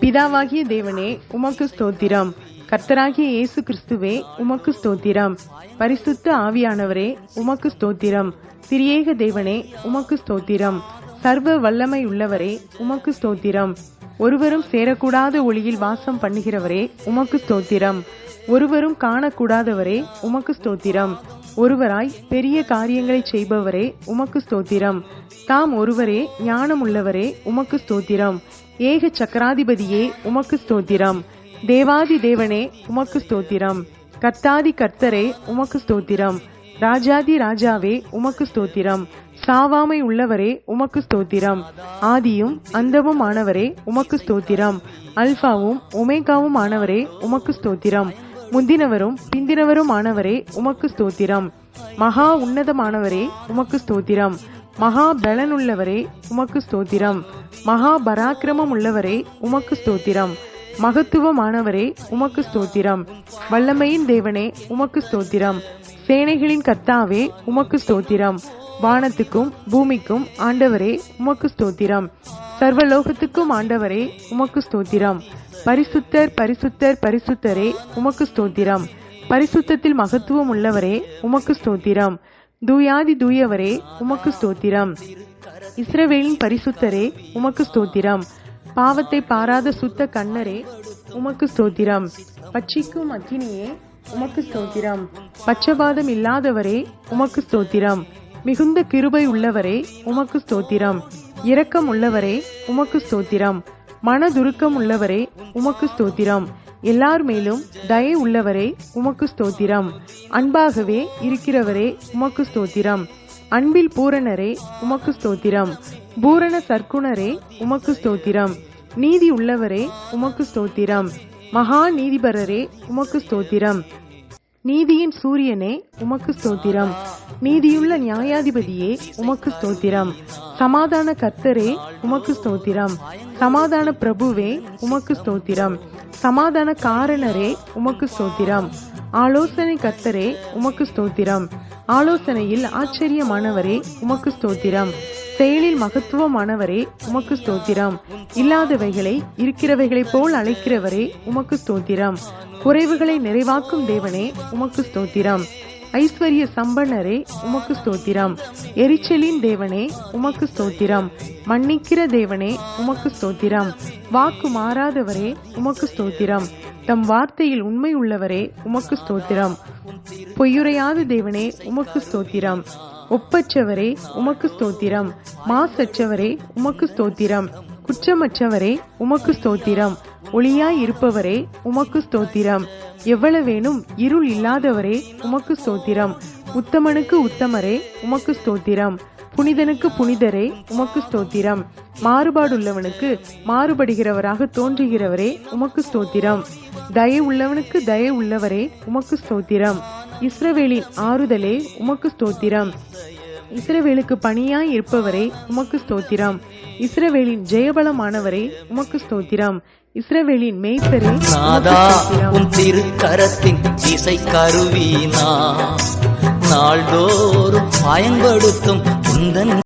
பிதாவாகிய தேவனே உமக்கு ஸ்தோத்திரம். கர்த்தராகிய இயேசு கிறிஸ்துவே உமக்கு ஸ்தோத்திரம். பரிசுத்த ஆவியானவரே உமக்கு ஸ்தோத்திரம். திரியேக தேவனே உமக்கு ஸ்தோத்திரம். சர்வ வல்லமை உள்ளவரே உமக்கு ஸ்தோத்திரம். ஒருவரும் சேரக்கூடாத ஒளியில் வாசம் பண்ணுகிறவரே உமக்கு ஸ்தோத்திரம். ஒருவரும் காணக்கூடாதவரே உமக்கு ஸ்தோத்திரம். ஒருவராய் பெரிய காரியங்களை செய்பவரே உமக்கு ஸ்தோத்திரம். தாம் ஒருவரே ஞானம் உள்ளவரே உமக்கு ஸ்தோத்திரம். ஏக சக்கராதிபதியே உமக்கு ஸ்தோத்திரம் தேவாதி தேவனே உமக்கு ஸ்தோத்திரம் கர்த்தாதி கர்த்தரே உமக்கு ஸ்தோத்திரம் ராஜாதி ராஜாவே உமக்கு ஸ்தோத்திரம் சாவாமை உள்ளவரே உமக்கு ஸ்தோத்திரம் ஆதியும் அந்தமும் ஆனவரே உமக்கு ஸ்தோத்திரம் அல்பாவும் ஒமேகாவும் ஆனவரே உமக்கு ஸ்தோத்திரம் முந்தினவரும் பிந்தினவரும் ஆனவரே உமக்கு ஸ்தோத்திரம் மகா உன்னதமானவரே உமக்கு ஸ்தோத்திரம் மகா பலனுள்ளவரே உமக்கு ஸ்தோத்திரம் மகா பராக்கிரமம் உள்ளவரே உமக்கு ஸ்தோத்திரம். மகத்துவமானவரே உமக்கு ஸ்தோத்திரம். வல்லமையின் தேவனே உமக்கு ஸ்தோத்திரம். சேனைகளின் கர்த்தாவே உமக்கு ஸ்தோத்திரம். வானத்துக்கும் பூமிக்கும் ஆண்டவரே உமக்கு ஸ்தோத்திரம். சர்வலோகத்துக்கும் ஆண்டவரே உமக்கு ஸ்தோத்திரம். பரிசுத்தர் பரிசுத்தர் பரிசுத்தரே உமக்கு ஸ்தோத்திரம். பரிசுத்தத்தில் மகத்துவம் உள்ளவரே உமக்கு ஸ்தோத்திரம். தூயாதி தூயவரே உமக்கு ஸ்தோத்திரம். இஸ்ரவேலின் பரிசுத்தரே உமக்கு ஸ்தோத்திரம். பாவத்தை பாராத சுத்த கண்ணரே உமக்கு ஸ்தோத்திரம். பட்சிக்கும் அக்கினியே உமக்கு ஸ்தோத்திரம். பச்சபாதம் இல்லாதவரே உமக்கு ஸ்தோத்திரம். மிகுந்த கிருபை உள்ளவரே உமக்கு ஸ்தோத்திரம். இரக்கம் உள்ளவரே உமக்கு ஸ்தோத்திரம். மனதுருக்கம் உள்ளவரே உமக்கு ஸ்தோத்திரம். எல்லார் மேலும் தயை உள்ளவரே உமக்கு ஸ்தோத்திரம் அன்பாகவே இருக்கிறவரே உமக்கு ஸ்தோத்திரம் அன்பில் பூரணரே உமக்கு ஸ்தோத்திரம் பூரண சர்க்குணரே உமக்கு ஸ்தோத்திரம் நீதி உள்ளவரே உமக்கு ஸ்தோத்திரம் மகா நீதிபரரே உமக்கு ஸ்தோத்திரம் நீதியின் சூரியனே உமக்கு ஸ்தோத்திரம் நீதியுள்ள நியாயாதிபதியே உமக்கு ஸ்தோத்திரம் சமாதான கர்த்தரே உமக்கு ஸ்தோத்திரம் சமாதான பிரபுவே உமக்கு ஸ்தோத்திரம் சமாதான காரணரே உமக்கு ஸ்தோத்திரம். ஆலோசனை கர்த்தரே உமக்கு ஸ்தோத்திரம். ஆலோசனையில் ஆச்சரியமானவரே உமக்கு ஸ்தோத்திரம். செயலில் மகத்துவமானவரே உமக்கு ஸ்தோத்திரம். இல்லாதவைகளை இருக்கிறவைகளைப் போல் அழைக்கிறவரே உமக்கு ஸ்தோத்திரம். குறைவுகளை நிறைவாக்கும் தேவனே உமக்கு ஸ்தோத்திரம். ஐஸ்வர்ய சம்பனரே உமக்கு ஸ்தோத்திரம். எரிச்சலின் தேவனே உமக்கு ஸ்தோத்திரம். மன்னிக்கிற தேவனே உமக்கு ஸ்தோத்திரம். வாக்கு மாறாதவரே உமக்கு ஸ்தோத்திரம். தம் வார்த்தையில் உண்மை உள்ளவரே உமக்கு ஸ்தோத்திரம். பொய்யுரையாத தேவனே உமக்கு ஸ்தோத்திரம். ஒப்பற்றவரே உமக்கு ஸ்தோத்திரம். மாசற்றவரே உமக்கு ஸ்தோத்திரம். குற்றமற்றவரே உமக்கு ஸ்தோத்திரம். ஒளியாய் இருப்பவரே உமக்கு ஸ்தோத்திரம். எவ்வளவேனும் இருள் இல்லாதவரே உமக்கு ஸ்தோத்திரம். உத்தமனுக்கு உத்தமரே உமக்கு ஸ்தோத்திரம். புனிதனுக்கு புனிதரே உமக்கு ஸ்தோத்திரம். மாறுபாடுள்ளவனுக்கு மாறுபடுகிறவராக தோன்றுகிறவரே உமக்கு ஸ்தோத்திரம். தய உள்ளவனுக்கு தய உள்ளவரே உமக்கு ஸ்தோத்திரம். இஸ்ரவேலின் ஆறுதலே உமக்கு ஸ்தோத்திரம். இஸ்ரவேலுக்கு பணியாய் இருப்பவரே உமக்கு ஸ்தோத்திரம். இஸ்ரவேலின் ஜெயபலமானவரே உமக்கு ஸ்தோத்திரம். இஸ்ரவேலின் மேய்ப்பரே நாதா உன் திருக்கரத்தின் இசை கருவினா நாள்தோறும் பயன்படுத்தும் உந்தன்